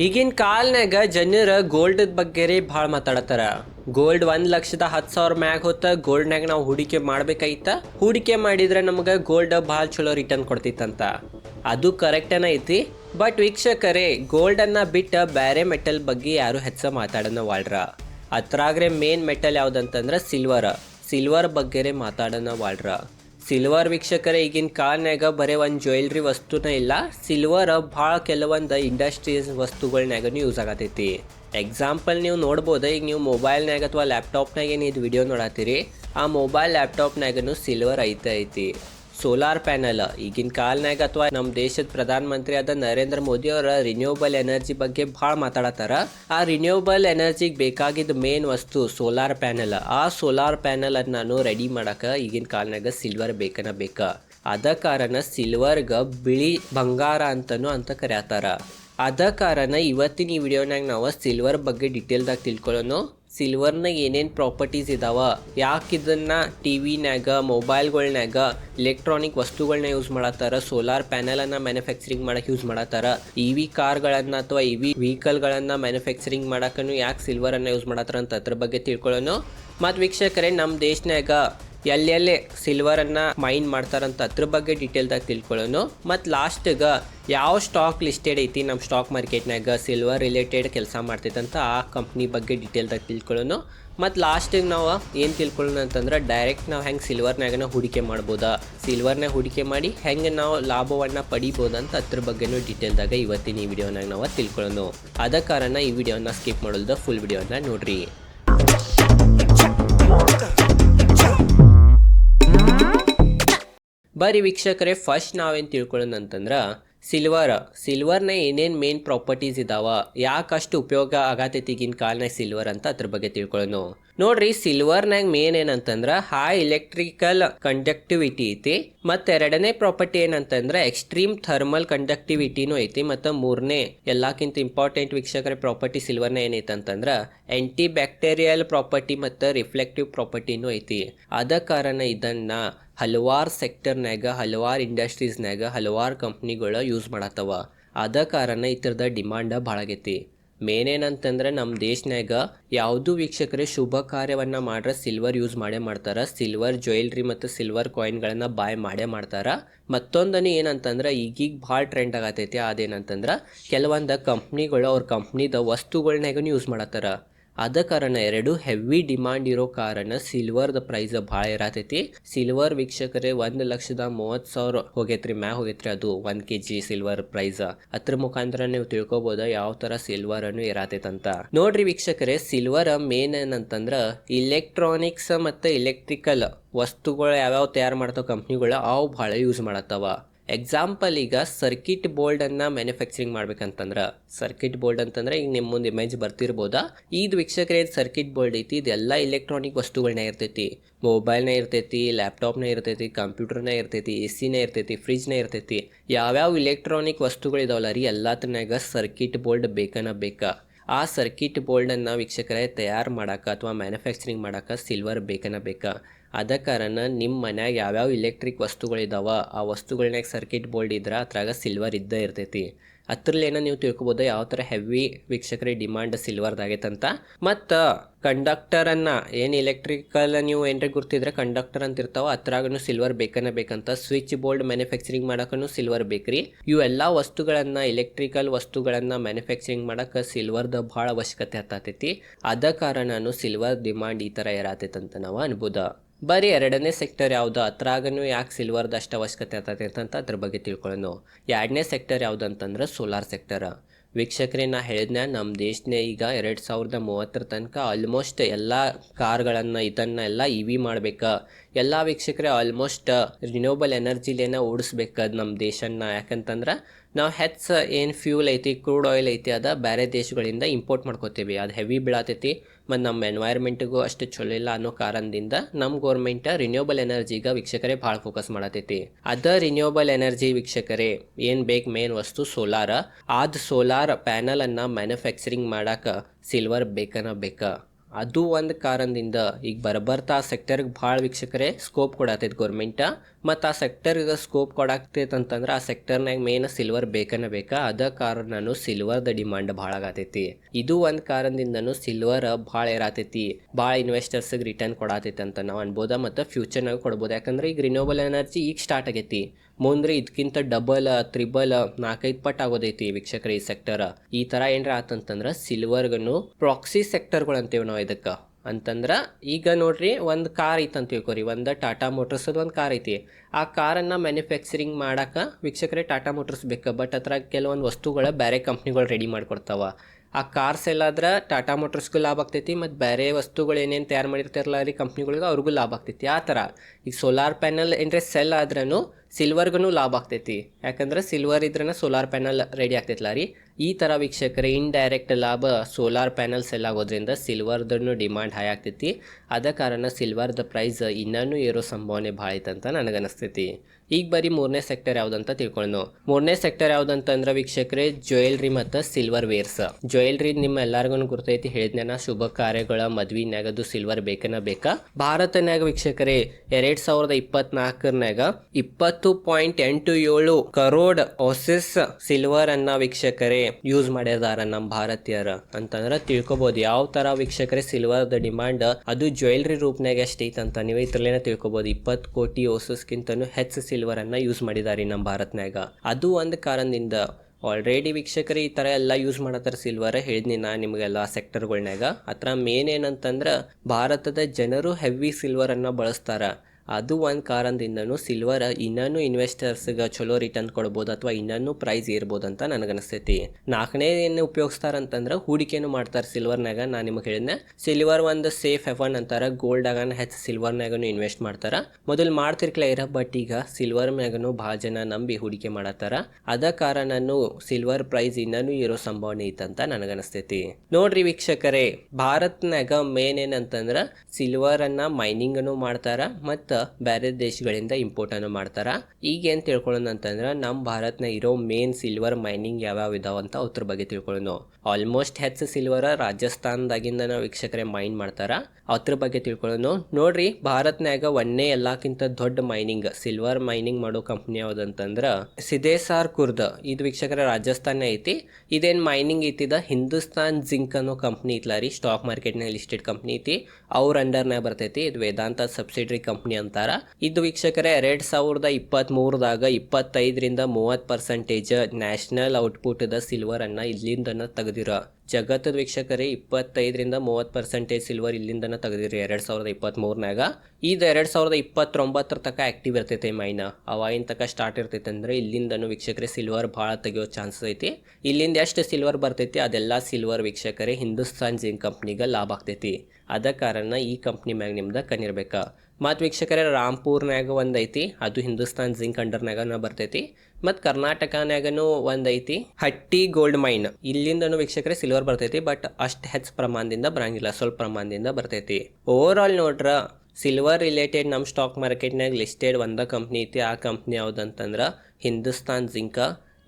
ಈಗಿನ ಕಾಲ್ನಾಗ ಜನರ ಗೋಲ್ಡ್ ಬಗ್ಗೆ ಭಾಳ ಮಾತಾಡತ್ತಾರ. ಗೋಲ್ಡ್ ಒಂದ್ ಲಕ್ಷದ ಹತ್ತು ಸಾವಿರ ಮ್ಯಾಗ ಹೊತ್ತ ಗೋಲ್ಡ್ನಾಗ ನಾವು ಹೂಡಿಕೆ ಮಾಡ್ಬೇಕಾಯ್ತ? ಹೂಡಿಕೆ ಮಾಡಿದ್ರೆ ನಮಗೆ ಗೋಲ್ಡ್ ಭಾಳ ಚಲೋ ರಿಟರ್ನ್ ಕೊಡ್ತಿತ್ತಂತ. ಅದು ಕರೆಕ್ಟ್ ಐತಿ? ಬಟ್ ವೀಕ್ಷಕರೇ ಗೋಲ್ಡ್ ಅನ್ನ ಬಿಟ್ಟ ಬೇರೆ ಮೆಟಲ್ ಬಗ್ಗೆ ಯಾರು ಹೆಚ್ಚ ಮಾತಾಡೋಣ ವಾಳ್ರ. ಅತ್ರಾಗ್ರೆ ಮೇನ್ ಮೆಟಲ್ ಯಾವ್ದಂತಂದ್ರ ಸಿಲ್ವರ್. ಸಿಲ್ವರ್ ಬಗ್ಗೆರೆ ಮಾತಾಡೋಣ ವಾಳ್ರ. ಸಿಲ್ವರ್ ವೀಕ್ಷಕರ, ಈಗಿನ ಕಾಲ್ನಾಗ ಬರೀ ಒಂದು ಜ್ಯುವೆಲ್ರಿ ವಸ್ತುನ ಇಲ್ಲ. ಸಿಲ್ವರ್ ಭಾಳ ಕೆಲವೊಂದು ಇಂಡಸ್ಟ್ರೀಸ್ ವಸ್ತುಗಳ್ನಾಗನು ಯೂಸ್ ಆಗತೈತಿ. ಎಕ್ಸಾಂಪಲ್ ನೀವು ನೋಡ್ಬೋದು, ಈಗ ನೀವು ಮೊಬೈಲ್ನಾಗ ಅಥವಾ ಲ್ಯಾಪ್ಟಾಪ್ನಾಗ ಏನು ಇದು ವಿಡಿಯೋ ನೋಡತ್ತೀರಿ ಆ ಮೊಬೈಲ್ ಲ್ಯಾಪ್ಟಾಪ್ನಾಗೂ ಸಿಲ್ವರ್ ಐತೆ ಐತಿ ಸೋಲಾರ್ ಪ್ಯಾನಲ್. ಈಗಿನ ಕಾಲ್ನಾಗ ಅಥವಾ ನಮ್ಮ ದೇಶದ ಪ್ರಧಾನ ಮಂತ್ರಿ ಆದ ನರೇಂದ್ರ ಮೋದಿ ಅವರ ರಿನ್ಯೂವಬಲ್ ಎನರ್ಜಿ ಬಗ್ಗೆ ಭಾಳ ಮಾತಾಡತ್ತಾರ. ಆ ರಿನ್ಯೂವಬಲ್ ಎನರ್ಜಿಗೆ ಬೇಕಾಗಿದ್ದ ಮೇನ್ ವಸ್ತು ಸೋಲಾರ್ ಪ್ಯಾನಲ್. ಆ ಸೋಲಾರ್ ಪ್ಯಾನಲ್ ಅನ್ನು ನಾನು ರೆಡಿ ಮಾಡಕ ಈಗಿನ ಕಾಲನಾಗ ಸಿಲ್ವರ್ ಬೇಕನ ಬೇಕ. ಅದ ಕಾರಣ ಸಿಲ್ವರ್ಗ ಬಿಳಿ ಬಂಗಾರ ಅಂತನೂ ಅಂತ ಕರ್ಯಾತಾರ. ಅದ ಕಾರಣ ಇವತ್ತಿನ ಈ ವಿಡಿಯೋನಾಗ ನಾವು ಸಿಲ್ವರ್ ಬಗ್ಗೆ ಡೀಟೇಲ್ದಾಗ ತಿಳ್ಕೊಳ್ಳೋಣ ಸಿಲ್ವರ್ನಾಗ ಏನೇನು ಪ್ರಾಪರ್ಟೀಸ್ ಇದಾವ ಯಾಕೆ ಇದನ್ನು ಟಿ ವಿನ್ಯಾಗ ಮೊಬೈಲ್ಗಳ್ನಾಗ ಇಲೆಕ್ಟ್ರಾನಿಕ್ ವಸ್ತುಗಳನ್ನ ಯೂಸ್ ಮಾಡತ್ತಾರ, ಸೋಲಾರ್ ಪ್ಯಾನಲನ್ನು ಮ್ಯಾನುಫ್ಯಾಕ್ಚರಿಂಗ್ ಮಾಡಕ್ಕೆ ಯೂಸ್ ಮಾಡತ್ತಾರ ಇ ವಿ ಕಾರ್ಗಳನ್ನು ಅಥವಾ ಇ ವಿ ವೆಹಿಕಲ್ಗಳನ್ನು ಮ್ಯಾನುಫ್ಯಾಕ್ಚರಿಂಗ್ ಮಾಡೋಕ್ಕೂ ಯಾಕೆ ಸಿಲ್ವರನ್ನು ಯೂಸ್ ಮಾಡತ್ತಾರ ಅಂತ ಅದ್ರ ಬಗ್ಗೆ ತಿಳ್ಕೊಳ್ಳೋಣ ಮತ್ತು ವೀಕ್ಷಕರೇ ನಮ್ಮ ದೇಶನಾಗ ಎಲ್ಲೆಲ್ಲೇ ಸಿಲ್ವರನ್ನು ಮೈನ್ ಮಾಡ್ತಾರಂತ ಅದ್ರ ಬಗ್ಗೆ ಡೀಟೇಲ್ದಾಗ ತಿಳ್ಕೊಳ್ಳೋಣ ಮತ್ತು ಲಾಸ್ಟ್ಗೆ ಯಾವ ಸ್ಟಾಕ್ ಲಿಸ್ಟೆಡ್ ಐತಿ ನಮ್ಮ ಸ್ಟಾಕ್ ಮಾರ್ಕೆಟ್ನಾಗ ಸಿಲ್ವರ್ ರಿಲೇಟೆಡ್ ಕೆಲಸ ಮಾಡ್ತೈತಂತ ಆ ಕಂಪ್ನಿ ಬಗ್ಗೆ ಡೀಟೇಲ್ದಾಗ ತಿಳ್ಕೊಳ್ಳೋಣ ಮತ್ತು ಲಾಸ್ಟಿಗೆ ನಾವು ಏನು ತಿಳ್ಕೊಳ್ಳೋಣ ಅಂತಂದ್ರೆ ಡೈರೆಕ್ಟ್ ನಾವು ಹೆಂಗೆ ಸಿಲ್ವರ್ನಾಗನ ಹೂಡಿಕೆ ಮಾಡ್ಬೋದಾ ಸಿಲ್ವರ್ನಾಗ ಹೂಡಿಕೆ ಮಾಡಿ ಹೆಂಗೆ ನಾವು ಲಾಭವನ್ನು ಪಡಿಬೋದು ಅಂತ ಅದ್ರ ಬಗ್ಗೆನೂ ಡೀಟೇಲ್ದಾಗ ಇವತ್ತಿನ ಈ ವಿಡಿಯೋನಾಗ ನಾವು ತಿಳ್ಕೊಳ್ಳೋಣ ಅದ ಕಾರಣ ಈ ವಿಡಿಯೋನ ಸ್ಕಿಪ್ ಮಾಡೋದು ಫುಲ್ ವಿಡಿಯೋನ ನೋಡ್ರಿ. ಬರೀ ವೀಕ್ಷಕರೇ ಫಸ್ಟ್ ನಾವೇನು ತಿಳ್ಕೊಳ್ಳೋಣ ಅಂತಂದ್ರೆ ಸಿಲ್ವರ್ ಸಿಲ್ವರ್ನ ಏನೇನು ಮೇನ್ ಪ್ರಾಪರ್ಟೀಸ್ ಇದಾವ, ಯಾಕಷ್ಟು ಉಪಯೋಗ ಆಗತೈತಿ ಈಗಿನ ಕಾಲ್ನಾಗ ಸಿಲ್ವರ್ ಅಂತ ಅದ್ರ ಬಗ್ಗೆ ತಿಳ್ಕೊಳ್ಳೋಣ ನೋಡ್ರಿ ಸಿಲ್ವರ್ನಾಗ ಮೇನ್ ಏನಂತಂದ್ರೆ ಹೈ ಇಲೆಕ್ಟ್ರಿಕಲ್ ಕಂಡಕ್ಟಿವಿಟಿ ಐತಿ. ಮತ್ತು ಎರಡನೇ ಪ್ರಾಪರ್ಟಿ ಏನಂತಂದ್ರೆ ಎಕ್ಸ್ಟ್ರೀಮ್ ಥರ್ಮಲ್ ಕಂಡಕ್ಟಿವಿಟಿನೂ ಐತಿ. ಮತ್ತು ಮೂರನೇ ಎಲ್ಲಕ್ಕಿಂತ ಇಂಪಾರ್ಟೆಂಟ್ ವೀಕ್ಷಕರ ಪ್ರಾಪರ್ಟಿ ಸಿಲ್ವರ್ನ ಏನೈತೆ ಅಂತಂದ್ರ ಆಂಟಿ ಬ್ಯಾಕ್ಟೀರಿಯಲ್ ಪ್ರಾಪರ್ಟಿ ಮತ್ತು ರಿಫ್ಲೆಕ್ಟಿವ್ ಪ್ರಾಪರ್ಟಿನೂ ಐತಿ. ಅದ ಕಾರಣ ಇದನ್ನ ಹಲವಾರು ಸೆಕ್ಟರ್ನಾಗ ಹಲವಾರು ಇಂಡಸ್ಟ್ರೀಸ್ನಾಗ ಹಲವಾರು ಕಂಪ್ನಿಗಳು ಯೂಸ್ ಮಾಡತ್ತವ. ಅದ ಕಾರಣ ಈ ಥರದ ಡಿಮಾಂಡ ಭಾಳ ಆಗೈತಿ. ಮೇನ್ ಏನಂತಂದ್ರೆ ನಮ್ಮ ದೇಶನಾಗ ಯಾವುದು ವೀಕ್ಷಕರೇ ಶುಭ ಕಾರ್ಯವನ್ನು ಮಾಡ್ರೆ ಸಿಲ್ವರ್ ಯೂಸ್ ಮಾಡೇ ಮಾಡ್ತಾರೆ. ಸಿಲ್ವರ್ ಜ್ಯುವೆಲ್ರಿ ಮತ್ತು ಸಿಲ್ವರ್ ಕಾಯಿನ್ಗಳನ್ನು ಬಾಯ್ ಮಾಡೇ ಮಾಡ್ತಾರೆ. ಮತ್ತೊಂದನೇ ಏನಂತಂದ್ರೆ ಈಗೀಗ ಭಾಳ ಟ್ರೆಂಡ್ ಆಗತೈತಿ. ಅದೇನಂತಂದ್ರೆ ಕೆಲವೊಂದು ಕಂಪ್ನಿಗಳು ಅವ್ರ ಕಂಪ್ನಿದ ವಸ್ತುಗಳ್ನಾಗೂ ಯೂಸ್ ಮಾಡತ್ತಾರ. ಅದ ಕಾರಣ ಎರಡು ಹೆವಿ ಡಿಮಾಂಡ್ ಇರೋ ಕಾರಣ ಸಿಲ್ವರ್ದ ಪ್ರೈಸ್ ಭಾಳ ಇರತೈತಿ ಸಿಲ್ವರ್ ವೀಕ್ಷಕರೇ, ಒಂದ್ ಲಕ್ಷದ ಮೂವತ್ತು ಸಾವಿರ ಹೋಗೈತ್ರಿ ಮ್ಯಾ ಹೋಗೈತ್ರಿ ಅದು ಒಂದು ಕೆ ಜಿ ಸಿಲ್ವರ್ ಪ್ರೈಸ್ ಅದ್ರ ಮುಖಾಂತರ ನೀವು ತಿಳ್ಕೊಬೋದ ಯಾವ ತರ ಸಿಲ್ವರ್ ಅನ್ನು ಇರತೈತಂತ ನೋಡ್ರಿ ವೀಕ್ಷಕರೇ ಸಿಲ್ವರ್ ಮೇನ್ ಏನಂತಂದ್ರ ಇಲೆಕ್ಟ್ರಾನಿಕ್ಸ್ ಮತ್ತೆ ಇಲೆಕ್ಟ್ರಿಕಲ್ ವಸ್ತುಗಳು ಯಾವ್ಯಾವ ತಯಾರು ಮಾಡ್ತಾವ ಕಂಪ್ನಿಗಳು ಅವು ಬಹಳ ಯೂಸ್ ಮಾಡತ್ತವ. ಎಕ್ಸಾಂಪಲ್ ಈಗ ಸರ್ಕಿಟ್ ಬೋರ್ಡನ್ನು ಮ್ಯಾನುಫ್ಯಾಕ್ಚರಿಂಗ್ ಮಾಡ್ಬೇಕಂತಂದ್ರೆ ಸರ್ಕಿಟ್ ಬೋರ್ಡ್ ಅಂತಂದ್ರೆ ಈಗ ನಿಮ್ಮ ಮುಂದೆ ಇಮೇಜ್ ಬರ್ತಿರ್ಬೋದಾ? ಈದ್ ವೀಕ್ಷಕರೇ ಸರ್ಕಿಟ್ ಬೋರ್ಡ್ ಐತಿ, ಇದೆಲ್ಲ ಇಲೆಕ್ಟ್ರಾನಿಕ್ ವಸ್ತುಗಳನ್ನ ಇರ್ತೈತಿ. ಮೊಬೈಲ್ನ ಇರ್ತೈತಿ ಲ್ಯಾಪ್ಟಾಪ್ನ ಇರ್ತೈತಿ ಕಂಪ್ಯೂಟರ್ನ ಇರ್ತೈತಿ ಎ ಸಿನ ಇರ್ತೈತಿ ಫ್ರಿಜ್ನ ಇರ್ತೈತಿ. ಯಾವ್ಯಾವ ಇಲೆಕ್ಟ್ರಾನಿಕ್ ವಸ್ತುಗಳು ಇದಾವಲ್ಲ ರೀ ಎಲ್ಲಾತ್ರನಾಗ ಸರ್ಕಿಟ್ ಬೋರ್ಡ್ ಬೇಕನ ಬೇಕಾ? ಆ ಸರ್ಕಿಟ್ ಬೋರ್ಡನ್ನು ವೀಕ್ಷಕರೇ ತಯಾರು ಮಾಡಕ್ಕೆ ಅಥವಾ ಮ್ಯಾನುಫ್ಯಾಕ್ಚರಿಂಗ್ ಮಾಡಕ್ಕೆ ಸಿಲ್ವರ್ ಬೇಕನ್ನ ಬೇಕಾ? ಅದ ಕಾರಣ ನಿಮ್ಮ ಮನ್ಯಾಗ ಯಾವ್ಯಾವ ಇಲೆಕ್ಟ್ರಿಕ್ ವಸ್ತುಗಳಿದಾವ? ಆ ವಸ್ತುಗಳ್ನಾಗ ಸರ್ಕಿಟ್ ಬೋರ್ಡ್ ಇದ್ರೆ ಅದ್ರಾಗ ಸಿಲ್ವರ್ ಇದ್ದೇ ಇರ್ತೈತಿ. ಅದ್ರಲ್ಲೇನ ನೀವು ತಿಳ್ಕೊಬೋದು, ಯಾವ ಥರ ಹೆವಿ ವೀಕ್ಷಕರಿಗೆ ಡಿಮಾಂಡ್ ಸಿಲ್ವರ್ದಾಗೈತಂತ ಮತ್ತು ಕಂಡಕ್ಟರನ್ನು ಏನು ಎಲೆಕ್ಟ್ರಿಕಲ್ ನೀವು ಏನ್ರಿ ಗುರ್ತಿದ್ರೆ ಕಂಡಕ್ಟರ್ ಅಂತ ಇರ್ತಾವ ಅದ್ರಾಗೂ ಸಿಲ್ವರ್ ಬೇಕನ್ನ ಬೇಕಂತ. ಸ್ವಿಚ್ ಬೋರ್ಡ್ ಮ್ಯಾನುಫ್ಯಾಕ್ಚರಿಂಗ್ ಮಾಡೋಕ್ಕೂ ಸಿಲ್ವರ್ ಬೇಕ್ರಿ ಇವೆಲ್ಲ ವಸ್ತುಗಳನ್ನು ಎಲೆಕ್ಟ್ರಿಕಲ್ ವಸ್ತುಗಳನ್ನು ಮ್ಯಾನುಫ್ಯಾಕ್ಚರಿಂಗ್ ಮಾಡೋಕ್ಕೆ ಸಿಲ್ವರ್ದ ಭಾಳ ಅವಶ್ಯಕತೆ ಹತ್ತಾತೈತಿ ಅದ ಕಾರಣನು ಸಿಲ್ವರ್ ಡಿಮಾಂಡ್ ಈ ಥರ ಇರತೈತಂತ ನಾವು ಅನ್ಬೋದ. ಬರೀ ಎರಡನೇ ಸೆಕ್ಟರ್ ಯಾವುದು? ಅದ್ರಾಗನು ಯಾಕೆ ಸಿಲ್ವರ್ದು ಅಷ್ಟು ಅವಶ್ಯಕತೆ ಆಗ್ತದೆ ಅಂತ ಅದ್ರ ಬಗ್ಗೆ ತಿಳ್ಕೊಳ್ಳೋಣ. ಎರಡನೇ ಸೆಕ್ಟರ್ ಯಾವುದು ಅಂತಂದ್ರೆ ಸೋಲಾರ್ ಸೆಕ್ಟರ್ ವೀಕ್ಷಕರೇ, ನಾ ಹೇಳಿದ್ನ ನಮ್ಮ ದೇಶನೇ ಈಗ ಎರಡು ಸಾವಿರದ ಮೂವತ್ತರ ತನಕ ಆಲ್ಮೋಸ್ಟ್ ಎಲ್ಲ ಕಾರ್ಗಳನ್ನು, ಇದನ್ನು ಎಲ್ಲ ಇ ವಿ ಮಾಡ್ಬೇಕು. ಎಲ್ಲ ವೀಕ್ಷಕರೇ ಆಲ್ಮೋಸ್ಟ್ ರಿನ್ಯೂವಬಲ್ ಎನರ್ಜಿಲೇನ ಓಡಿಸ್ಬೇಕು ನಮ್ಮ ದೇಶನ ಯಾಕಂತಂದ್ರೆ ನಾವು ಹೆಚ್ಚು ಏನು ಫ್ಯೂಲ್ ಐತಿ ಕ್ರೂಡ್ ಆಯಿಲ್ ಐತಿ, ಅದ ಬೇರೆ ದೇಶಗಳಿಂದ ಇಂಪೋರ್ಟ್ ಮಾಡ್ಕೋತೀವಿ. ಅದು ಹೆವಿ ಬೀಳತೈತಿ, ಮತ್ತು ನಮ್ಮ ಎನ್ವೈರ್ಮೆಂಟಿಗೂ ಅಷ್ಟು ಚಲೋ ಇಲ್ಲ ಅನ್ನೋ ಕಾರಣದಿಂದ ನಮ್ಮ ಗೌರ್ಮೆಂಟ್ ರಿನ್ಯೂಬಲ್ ಎನರ್ಜಿಗೆ ವೀಕ್ಷಕರೇ ಭಾಳ ಫೋಕಸ್ ಮಾಡತೈತಿ. ಅದ ರಿನ್ಯೂಬಲ್ ಎನರ್ಜಿ ವೀಕ್ಷಕರೇ, ಏನು ಬೇಕು ಮೇನ್ ವಸ್ತು ಸೋಲಾರ ಆದ ಸೋಲಾರ್ ಪ್ಯಾನಲನ್ನು ಮ್ಯಾನುಫ್ಯಾಕ್ಚರಿಂಗ್ ಮಾಡಕ್ಕೆ ಸಿಲ್ವರ್ ಬೇಕನ ಬೇಕಾ. ಅದು ಒಂದು ಕಾರಣದಿಂದ ಈಗ ಬರಬರ್ತಾ ಆ ಸೆಕ್ಟರ್ಗೆ ಭಾಳ ವೀಕ್ಷಕರೇ ಸ್ಕೋಪ್ ಕೊಡತೈತೆ ಗೌರ್ಮೆಂಟ ಮತ್ತು ಆ ಸೆಕ್ಟರ್ಗೆ ಸ್ಕೋಪ್ ಕೊಡಾಕ್ತೈತೆ ಅಂತಂದ್ರೆ ಆ ಸೆಕ್ಟರ್ನಾಗ ಮೇನ್ ಸಿಲ್ವರ್ ಬೇಕನ ಬೇಕಾ. ಅದ ಕಾರಣನು ಸಿಲ್ವರ್ದ ಡಿಮಾಂಡ್ ಭಾಳ ಆಗತೈತಿ. ಇದು ಒಂದು ಕಾರಣದಿಂದನೂ ಸಿಲ್ವರ್ ಭಾಳ ಇರತೈತಿ ಭಾಳ ಇನ್ವೆಸ್ಟರ್ಸ್ಗೆ ರಿಟರ್ನ್ ಕೊಡತೈತೆ ಅಂತ ನಾವು ಅನ್ಬೋದ ಮತ್ತು ಫ್ಯೂಚರ್ನಾಗ ಕೊಡ್ಬೋದು. ಯಾಕಂದ್ರೆ ಈಗ ರಿನೋಬಲ್ ಎನರ್ಜಿ ಈಗ ಸ್ಟಾರ್ಟ್ ಆಗೈತಿ. ಮುಂದ್ರೆ ಇದಕ್ಕಿಂತ ಡಬಲ್ ತ್ರಿಬಲ್ ನಾಲ್ಕೈದು ಪಟ್ ಆಗೋದೈತಿ ವೀಕ್ಷಕರ ಈ ಸೆಕ್ಟರ್ ಈ ತರ ಏನ್ರ ಸಿಲ್ವರ್ ಸಿಲ್ವರ್ಗನು ಪ್ರಾಕ್ಸಿ ಸೆಕ್ಟರ್ಗಳು ಅಂತೀವಿ ನಾವು ಇದಕ್ಕೆ. ಅಂತಂದ್ರೆ ಈಗ ನೋಡ್ರಿ ಒಂದು ಕಾರ್ ಐತೆ ಅಂತ ತಿಳ್ಕೊರಿ ಒಂದು ಟಾಟಾ ಮೋಟರ್ಸದು ಒಂದು ಕಾರ್ ಐತಿ. ಆ ಕಾರನ್ನು ಮ್ಯಾನುಫ್ಯಾಕ್ಚರಿಂಗ್ ಮಾಡಕ್ಕೆ ವೀಕ್ಷಕರೇ ಟಾಟಾ ಮೋಟರ್ಸ್ ಬೇಕು ಬಟ್ ಅದ್ರಾಗ ಕೆಲವೊಂದು ವಸ್ತುಗಳ ಬೇರೆ ಕಂಪ್ನಿಗಳು ರೆಡಿ ಮಾಡ್ಕೊಡ್ತಾವ. ಆ ಕಾರ್ಸ್ ಎಲ್ಲಾದ್ರೆ ಟಾಟಾ ಮೋಟರ್ಸ್ಗೂ ಲಾಭ ಆಗ್ತೈತಿ, ಮತ್ತು ಬೇರೆ ವಸ್ತುಗಳು ಏನೇನು ತಯಾರು ಮಾಡಿರ್ತಾರಲ್ಲ ಅಲ್ಲಿ ಕಂಪ್ನಿಗಳಿಗೆ ಅವ್ರಿಗೂ ಲಾಭ ಆಗ್ತೈತಿ. ಆ ಥರ ಈಗ ಸೋಲಾರ್ ಪ್ಯಾನಲ್ ಏನರೆ ಸೆಲ್ ಆದ್ರೂ ಸಿಲ್ವರ್ಗೂ ಲಾಭ ಆಗ್ತೈತಿ. ಯಾಕಂದ್ರೆ ಸಿಲ್ವರ್ ಇದ್ರನ ಸೋಲಾರ್ ಪ್ಯಾನಲ್ ರೆಡಿ ಆಗ್ತೈತಲ್ಲ ರೀ. ಈ ಥರ ವೀಕ್ಷಕರ ಇಂಡೈರೆಕ್ಟ್ ಲಾಭ ಸೋಲಾರ್ ಪ್ಯಾನಲ್ ಸೆಲ್ ಆಗೋದ್ರಿಂದ ಸಿಲ್ವರ್ದನ್ನು ಡಿಮಾಂಡ್ ಹೈ ಆಗ್ತೈತಿ. ಅದ ಕಾರಣ ಸಿಲ್ವರ್ದ ಪ್ರೈಸ್ ಇನ್ನೂ ಏರೋ ಸಂಭಾವನೆ ಭಾಳ ಐತಂತ ನನಗನ್ನಿಸ್ತೈತಿ ಈಗ ಬರೀ ಮೂರನೇ ಸೆಕ್ಟರ್ ಯಾವ್ದಂತ ತಿಳ್ಕೊಳ್ಳೋಣ ಮೂರನೇ ಸೆಕ್ಟರ್ ಯಾವುದಂತಂದ್ರೆ ವೀಕ್ಷಕರೇ ಜ್ಯುವೆಲ್ರಿ ಮತ್ತು ಸಿಲ್ವರ್ ವೇರ್ಸ್ ಜ್ಯುವೆಲ್ರಿ ನಿಮ್ಮ ಎಲ್ಲರಿಗೂ ಗುರ್ತೈತಿ ಹೇಳಿದ್ನ ಶುಭ ಕಾರ್ಯಗಳ ಮದ್ವಿನ್ಯಾಗ ಅದು ಸಿಲ್ವರ್ ಬೇಕನ ಬೇಕಾ? ಭಾರತನ್ಯಾಗ ವೀಕ್ಷಕರೇ, ಎರಡ್ ಸಾವಿರದ ಇಪ್ಪತ್ನಾಲ್ಕರ್ನಾಗ ಇಪ್ಪತ್ತು ಪಾಯಿಂಟ್ ಎಂಟು ಏಳು ಕರೋಡ್ ಓಸಿಸ್ ಸಿಲ್ವರ್ ಅನ್ನ ವೀಕ್ಷಕರೇ ಯೂಸ್ ಮಾಡ್ಯದಾರ ನಮ್ಮ ಭಾರತೀಯರ. ಅಂತಂದ್ರೆ ತಿಳ್ಕೊಬಹುದು ಯಾವ ತರ ವೀಕ್ಷಕರೇ ಸಿಲ್ವರ್ದ ಡಿಮಾಂಡ್ ಅದು ಜ್ಯುವೆಲ್ರಿ ರೂಪನಾಗ ಅಂತ ನೀವು ಇದ್ರಲ್ಲೇನ ತಿಳ್ಕೊಬಹುದು ಇಪ್ಪತ್ತು ಕೋಟಿ ಓಸಸ್ಗಿಂತನೂ ಹೆಚ್ಚು ಸಿಲ್ವರ್ ಅನ್ನ ಯೂಸ್ ಮಾಡಿದಾರೆ ನಮ್ಮ ಭಾರತ್ನಾಗ ಅದು ಒಂದು ಕಾರಣದಿಂದ ಆಲ್ರೆಡಿ ವೀಕ್ಷಕರು ಈ ಥರ ಎಲ್ಲ ಯೂಸ್ ಮಾಡತ್ತಾರ ಸಿಲ್ವರ್, ಹೇಳಿದ್ನಿ ನಾ ನಿಮಗೆಲ್ಲ ಸೆಕ್ಟರ್ಗಳ್ನಾಗ ಹತ್ರ ಮೇನ್ ಏನಂತಂದ್ರೆ, ಭಾರತದ ಜನರು ಹೆವಿ ಸಿಲ್ವರನ್ನು ಬಳಸ್ತಾರ. ಅದು ಒಂದು ಕಾರಣದಿಂದನೂ ಸಿಲ್ವರ್ ಇನ್ನೂ ಇನ್ವೆಸ್ಟರ್ಸ್ಗೆ ಚಲೋ ರಿಟರ್ನ್ ಕೊಡ್ಬೋದು ಅಥವಾ ಇನ್ನೂ ಪ್ರೈಸ್ ಇರ್ಬೋದು ಅಂತ ನನಗನ್ನಿಸ್ತೈತಿ. ನಾಲ್ಕನೇ ಏನು ಉಪಯೋಗಿಸ್ತಾರಂತಂದ್ರೆ ಹೂಡಿಕೆನೂ ಮಾಡ್ತಾರೆ ಸಿಲ್ವರ್ನಾಗ ನಾನು ನಿಮಗೆ ಹೇಳಿದ್ನೆ ಸಿಲ್ವರ್ ಒಂದು ಸೇಫ್ ಎಫನ್ ಅಂತಾರೆ ಗೋಲ್ಡ್ ಆಗನ ಹೆಚ್ಚು ಸಿಲ್ವರ್ನಾಗೂ ಇನ್ವೆಸ್ಟ್ ಮಾಡ್ತಾರ. ಮೊದಲು ಮಾಡ್ತಿರ್ಕಲೇ ಇರ ಬಟ್ ಈಗ ಸಿಲ್ವರ್ ಮ್ಯಾಗನು ಭಾಳ ಜನ ನಂಬಿ ಹೂಡಿಕೆ ಮಾಡತ್ತಾರ. ಅದ ಕಾರಣನು ಸಿಲ್ವರ್ ಪ್ರೈಸ್ ಇನ್ನೂ ಇರೋ ಸಂಭಾವನೆ ಐತಂತ ನನಗನ್ನಿಸ್ತೈತಿ. ನೋಡ್ರಿ ವೀಕ್ಷಕರೇ ಭಾರತ್ನಾಗ ಮೇನ್ ಏನಂತಂದ್ರೆ ಸಿಲ್ವರ್ ಅನ್ನ ಮೈನಿಂಗ್ ಅನ್ನು ಮಾಡ್ತಾರ ಮತ್ತು ಬೇರೆ ದೇಶಗಳಿಂದ ಇಂಪೋರ್ಟ್ ಅನ್ನು ಮಾಡ್ತಾರ. ಈಗ ಏನ್ ತಿಳ್ಕೊಳ್ಳೋಣ ಅಂತಂದ್ರೆ ನಮ್ಮ ಭಾರತ್ನ ಇರೋ ಮೇನ್ ಸಿಲ್ವರ್ ಮೈನಿಂಗ್ ಯಾವ್ಯಾವ ಇದಾವ ಅಂತ ಅದ್ರ ಬಗ್ಗೆ ತಿಳ್ಕೊಳ್ಳೋಣ ಆಲ್ಮೋಸ್ಟ್ ಹೆಚ್ಚು ಸಿಲ್ವರ್ ರಾಜಸ್ಥಾನದಾಗಿಂದ ನಾವು ವೀಕ್ಷಕರೇ ಮೈನ್ ಮಾಡ್ತಾರ. ಅದ್ರ ಬಗ್ಗೆ ತಿಳ್ಕೊಳ್ಳೋಣ ನೋಡ್ರಿ ಭಾರತ್ನಾಗ ಒಂದೇ ಎಲ್ಲಕ್ಕಿಂತ ದೊಡ್ಡ ಮೈನಿಂಗ್ ಸಿಲ್ವರ್ ಮೈನಿಂಗ್ ಮಾಡೋ ಕಂಪ್ನಿ ಯಾವ್ದಂತಂದ್ರ ಸಿದೇಸಾರ್ ಕುರ್ದ. ಇದು ವೀಕ್ಷಕರ ರಾಜಸ್ಥಾನ ಐತಿ. ಇದೇನ್ ಮೈನಿಂಗ್ ಐತಿದ ಹಿಂದೂಸ್ತಾನ್ ಜಿಂಕ್ ಅನ್ನೋ ಕಂಪ್ನಿ ಐತ್ಲ ರೀ ಸ್ಟಾಕ್ ಮಾರ್ಕೆಟ್ನಾಗ ಲಿಸ್ಟೆಡ್ ಕಂಪ್ನಿ ಐತಿ. ಅವ್ರ ಅಂಡರ್ನಾಗ ಬರ್ತೈತಿ. ಇದು ವೇದಾಂತ ಸಬ್ಸಿಡರಿ ಕಂಪ್ನಿ ಅಂತಾರ. ಇದು ವೀಕ್ಷಕರೇ, ಎರಡ್ ಸಾವಿರದ ಇಪ್ಪತ್ತ್ ಮೂರದಾಗ ಇಪ್ಪತ್ತೈದರಿಂದ ಮೂವತ್ತು ಪರ್ಸೆಂಟೇಜ್ ನ್ಯಾಷನಲ್ ಔಟ್ಪುಟ್ ದ ಸಿಲ್ವರ್ ಅನ್ನ ಇಲ್ಲಿಂದನ ತೆಗೆದಿರ. ಜಗತ್ತದ ವೀಕ್ಷಕರೇ, ಇಪ್ಪತ್ತೈದರಿಂದ ಮೂವತ್ತು ಪರ್ಸೆಂಟೇಜ್ ಸಿಲ್ವರ್ ಇಲ್ಲಿಂದನ ತೆಗೆದಿರಿ, ಎರಡು ಸಾವಿರದ ಇಪ್ಪತ್ತ್ಮೂರನಾಗ ಇದು ಎರಡು ಸಾವಿರದ ಇಪ್ಪತ್ತೊಂಬತ್ತರ ತನಕ ಆ್ಯಕ್ಟಿವ್ ಇರ್ತೈತೆ ಮೈನ. ಅವಾಗಿನ ತನಕ ಸ್ಟಾರ್ಟ್ ಇರ್ತೈತೆ ಅಂದ್ರೆ ಇಲ್ಲಿಂದನೂ ವೀಕ್ಷಕರೇ ಸಿಲ್ವರ್ ಭಾಳ ತೆಗಿಯೋ ಚಾನ್ಸಸ್ ಐತಿ. ಇಲ್ಲಿಂದ ಎಷ್ಟು ಸಿಲ್ವರ್ ಬರ್ತೈತಿ, ಅದೆಲ್ಲ ಸಿಲ್ವರ್ ವೀಕ್ಷಕರೇ ಹಿಂದೂಸ್ತಾನ್ ಜಿಂಕ್ ಕಂಪ್ನಿಗೆ ಲಾಭ ಆಗ್ತೈತಿ. ಅದ ಕಾರಣ ಈ ಕಂಪ್ನಿ ಮ್ಯಾಗ ನಿಮ್ದ ಕಣ್ಣಿರ್ಬೇಕು. ಮತ್ತು ವೀಕ್ಷಕರೇ ರಾಮ್ಪುರ್ನಾಗ ಒಂದು ಐತಿ ಅದು ಹಿಂದೂಸ್ತಾನ್ ಜಿಂಕ್ ಅಂಡರ್ನಾಗನ ಬರ್ತೈತಿ. ಮತ್ತು ಕರ್ನಾಟಕನ್ಯಾಗನು ಒಂದು ಐತಿ ಹಟ್ಟಿ ಗೋಲ್ಡ್ ಮೈನ್. ಇಲ್ಲಿಂದನು ವೀಕ್ಷಕರೇ, ಸಿಲ್ವರ್ ಬರ್ತೈತಿ, ಬಟ್ ಅಷ್ಟು ಹೆಚ್ಚು ಪ್ರಮಾಣದಿಂದ ಬರಂಗಿಲ್ಲ, ಸ್ವಲ್ಪ ಪ್ರಮಾಣದಿಂದ ಬರ್ತೈತಿ. ಓವರ್ ಆಲ್ ನೋಡ್ರ, ಸಿಲ್ವರ್ ರಿಲೇಟೆಡ್ ನಮ್ಮ ಸ್ಟಾಕ್ ಮಾರ್ಕೆಟ್ನಾಗ ಲಿಸ್ಟೆಡ್ ಒಂದು ಕಂಪ್ನಿ ಐತಿ, ಆ ಕಂಪ್ನಿ ಯಾವ್ದಂತಂದ್ರೆ ಹಿಂದೂಸ್ತಾನ್ ಜಿಂಕ.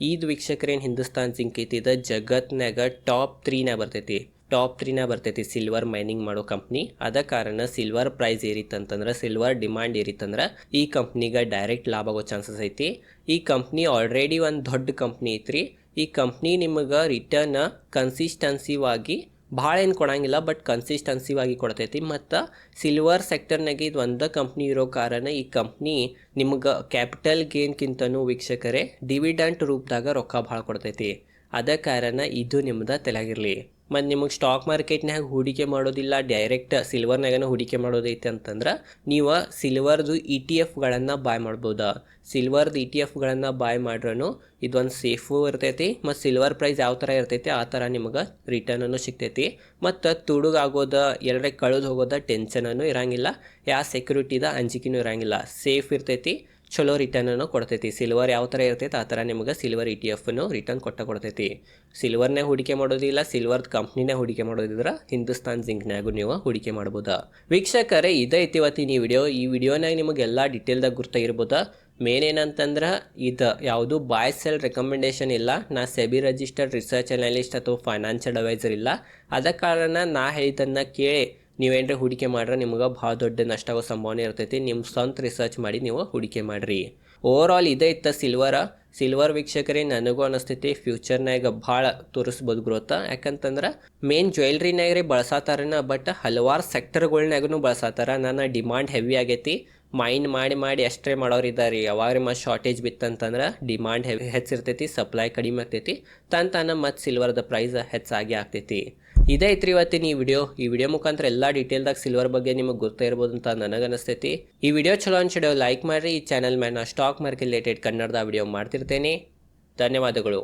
ಈದ್ ವೀಕ್ಷಕರೇನು ಹಿಂದೂಸ್ತಾನ್ ಜಿಂಕ್ ಐತಿ, ಇದು ಜಗತ್ನಾಗ ಟಾಪ್ ತ್ರೀನಾಗ ಬರ್ತೈತಿ. ಟಾಪ್ ತ್ರೀನ ಬರ್ತೈತಿ ಸಿಲ್ವರ್ ಮೈನಿಂಗ್ ಮಾಡೋ ಕಂಪ್ನಿ. ಅದ ಕಾರಣ ಸಿಲ್ವರ್ ಪ್ರೈಸ್ ಏರಿತ್ತಂತಂದ್ರೆ, ಸಿಲ್ವರ್ ಡಿಮಾಂಡ್ ಏರಿತ್ತಂದ್ರೆ ಈ ಕಂಪ್ನಿಗೆ ಡೈರೆಕ್ಟ್ ಲಾಭ ಆಗೋ ಚಾನ್ಸಸ್ ಐತಿ. ಈ ಕಂಪ್ನಿ ಆಲ್ರೆಡಿ ಒಂದು ದೊಡ್ಡ ಕಂಪ್ನಿ ಐತ್ರಿ. ಈ ಕಂಪ್ನಿ ನಿಮಗೆ ರಿಟರ್ನ್ ಕನ್ಸಿಸ್ಟೆನ್ಸಿವಾಗಿ ಭಾಳ ಏನು ಕೊಡಂಗಿಲ್ಲ ಬಟ್ ಕನ್ಸಿಸ್ಟೆನ್ಸಿವಾಗಿ ಕೊಡ್ತೈತಿ. ಮತ್ತು ಸಿಲ್ವರ್ ಸೆಕ್ಟರ್ನಾಗೆ ಇದು ಒಂದು ಕಂಪ್ನಿ ಇರೋ ಕಾರಣ ಈ ಕಂಪ್ನಿ ನಿಮ್ಗೆ ಕ್ಯಾಪಿಟಲ್ ಗೇನ್ಕ್ಕಿಂತನೂ ವೀಕ್ಷಕರೇ ಡಿವಿಡೆಂಟ್ ರೂಪದಾಗ ರೊಕ್ಕ ಭಾಳ ಕೊಡ್ತೈತಿ. ಅದ ಕಾರಣ ಇದು ನಿಮ್ದು ತಲೆಯಾಗಿರಲಿ ಮತ್ತು ನಿಮಗೆ ಸ್ಟಾಕ್ ಮಾರ್ಕೆಟ್ನಾಗ ಹೂಡಿಕೆ ಮಾಡೋದಿಲ್ಲ ಡೈರೆಕ್ಟ್ ಸಿಲ್ವರ್ನಾಗನ ಹೂಡಿಕೆ ಮಾಡೋದೈತೆ ಅಂತಂದ್ರೆ ನೀವು ಸಿಲ್ವರ್ದು ಇ ಟಿ ಎಫ್ಗಳನ್ನು ಬಾಯ್ ಮಾಡ್ಬೋದು. ಸಿಲ್ವರ್ದು ಇ ಟಿ ಎಫ್ಗಳನ್ನು ಬಾಯ್ ಮಾಡ್ರೂ ಇದೊಂದು ಸೇಫು ಇರ್ತೈತಿ, ಮತ್ತು ಸಿಲ್ವರ್ ಪ್ರೈಸ್ ಯಾವ ಥರ ಇರ್ತೈತಿ ಆ ಥರ ನಿಮಗೆ ರಿಟರ್ನನ್ನು ಸಿಗ್ತೈತಿ. ಮತ್ತು ತುಡುಗಾಗೋದ ಎಲ್ಲರೇ ಕಳೆದು ಹೋಗೋದ ಟೆನ್ಷನನ್ನು ಇರಂಗಿಲ್ಲ ಯಾವ ಸೆಕ್ಯೂರಿಟಿದ ಅಂಜಿಕೆನೂ ಇರಂಗಿಲ್ಲ. ಸೇಫ್ ಇರ್ತೈತಿ ಚಲೋ ರಿಟರ್ನನ್ನು ಕೊಡ್ತೈತಿ. ಸಿಲ್ವರ್ ಯಾವ ಥರ ಇರ್ತೈತೆ ಆ ಥರ ನಿಮಗೆ ಸಿಲ್ವರ್ ಇ ಟಿ ಎಫ್ನು ರಿಟರ್ನ್ ಕೊಟ್ಟ ಕೊಡ್ತೈತಿ. ಸಿಲ್ವರ್ನೇ ಹೂಡಿಕೆ ಮಾಡೋದಿಲ್ಲ ಸಿಲ್ವರ್ದ ಕಂಪ್ನಿನೇ ಹೂಡಿಕೆ ಮಾಡೋದಿದ್ರೆ ಹಿಂದೂಸ್ತಾನ್ ಜಿಂಕ್ನಾಗೂ ನೀವು ಹೂಡಿಕೆ ಮಾಡ್ಬೋದಾ. ವೀಕ್ಷಕರೇ ಇದೈತಿ ಇವತ್ತಿನ ಈ ವಿಡಿಯೋ ಈ ವಿಡಿಯೋನಾಗ ನಿಮಗೆಲ್ಲ ಡಿಟೇಲ್ದಾಗ ಗುರ್ತಾಗಿರ್ಬೋದಾ ಮೇನ್ ಏನಂತಂದ್ರೆ ಇದು ಯಾವುದು ಬಾಯ್ ಸೆಲ್ ರೆಕಮೆಂಡೇಶನ್ ಇಲ್ಲ. ನಾ ಸೆಬಿ ರಿಜಿಸ್ಟರ್ಡ್ ರಿಸರ್ಚ್ ಅನಾಲಿಸ್ಟ್ ಅಥವಾ ಫೈನಾನ್ಷಿಯಲ್ ಅಡ್ವೈಸರ್ ಇಲ್ಲ. ಅದ ಕಾರಣ ನಾ ಹೇಳಿದ್ದನ್ನು ಕೇಳಿ ನೀವೇನ್ರಿ ಹೂಡಿಕೆ ಮಾಡ್ರೆ ನಿಮ್ಗೆ ಭಾಳ ದೊಡ್ಡ ನಷ್ಟ ಆಗೋ ಸಂಭಾವನೆ ಇರ್ತೈತಿ. ನಿಮ್ಮ ಸ್ವಂತ ರಿಸರ್ಚ್ ಮಾಡಿ ನೀವು ಹೂಡಿಕೆ ಮಾಡಿರಿ. ಓವರ್ ಆಲ್ ಇದೇ ಇತ್ತ ಸಿಲ್ವರ ಸಿಲ್ವರ್ ವೀಕ್ಷಕರೇ, ನನಗೂ ಅನಿಸ್ತೈತಿ. ಫ್ಯೂಚರ್ನಾಗ ಭಾಳ ತೋರಿಸ್ಬೋದು ಗ್ರೋತ ಯಾಕಂತಂದ್ರೆ ಮೇನ್ ಜ್ಯುವೆಲ್ರಿನಾಗ್ರಿ ಬಳಸತ್ತಾರನ ಬಟ್ ಹಲವಾರು ಸೆಕ್ಟರ್ಗಳ್ನಾಗೂ ಬಳಸಾತಾರ. ನನ್ನ ಡಿಮಾಂಡ್ ಹೆವಿ ಆಗೈತಿ. ಮೈಂಡ್ ಮಾಡಿ ಮಾಡಿ ಅಷ್ಟೇ ಮಾಡೋರು ಇದ್ದಾರೆ ಯಾವಾಗ ಮತ್ತು ಶಾರ್ಟೇಜ್ ಬಿತ್ತಂತಂದ್ರೆ ಡಿಮಾಂಡ್ ಹೆವಿ ಹೆಚ್ಚಿರ್ತೈತಿ ಸಪ್ಲೈ ಕಡಿಮೆ ಆಗ್ತೈತಿ. ತನ್ ತಾನ ಮತ್ತು ಸಿಲ್ವರ್ದ ಪ್ರೈಸ್ ಹೆಚ್ಚಾಗಿ ಆಗ್ತೈತಿ. ಇದೇ ಐತ್ರಿ ಇವತ್ತಿನ ಈ ವಿಡಿಯೋ ಈ ವಿಡಿಯೋ ಮುಖಾಂತರ ಎಲ್ಲ ಡೀಟೇಲ್ದಾಗ ಸಿಲ್ವರ್ ಬಗ್ಗೆ ನಿಮಗೆ ಗೊತ್ತೇ ಇರ್ಬೋದು ಅಂತ ನನಗೆ ಅನಿಸ್ತೈತಿ ಈ ವಿಡಿಯೋ ಚಲೋ ಅನ್ಸಿಡೋ ಲೈಕ್ ಮಾಡಿರಿ. ಈ ಚಾನಲ್ ಮೇಲೆ ಸ್ಟಾಕ್ ಮಾರ್ಕೆಟ್ ರಿಲೇಟೆಡ್ ಕನ್ನಡದ ವಿಡಿಯೋ ಮಾಡ್ತಿರ್ತೇನೆ. ಧನ್ಯವಾದಗಳು.